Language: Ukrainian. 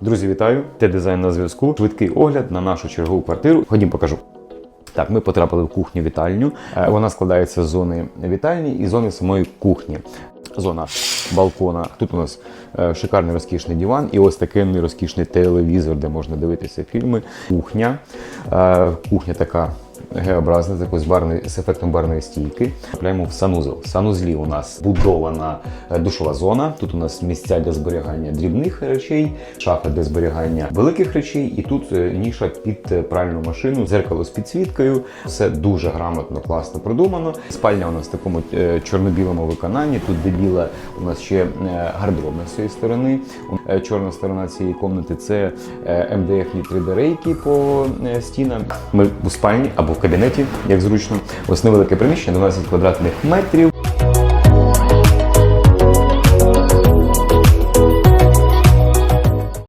Друзі, вітаю! Те дизайн на зв'язку. Швидкий огляд на нашу чергову квартиру. Ходім, покажу. Так, ми потрапили в кухню вітальню. Е, Вона складається з зони вітальні і зони самої кухні. Зона балкона. Тут у нас е, шикарний розкішний диван і ось такий розкішний телевізор, де можна дивитися фільми. Кухня. Е, Кухня така Г-образна, такою з, барної, з ефектом барної стійки. Трапляємо в санузел. В санузлі у нас будована е, душова зона. Тут у нас місця для зберігання дрібних речей, шафа для зберігання великих речей, і тут е, ніша під е, пральну машину, дзеркало з підсвіткою. Все дуже грамотно, класно продумано. Спальня у нас в такому чорно-білому виконанні. Тут де біла у нас ще гардеробна з цієї сторони. Чорна сторона цієї комнати це МДФ-ні 3D рейки по стінам. Ми у спальні або в кабінеті, як зручно. Ось невелике приміщення, 12 квадратних метрів.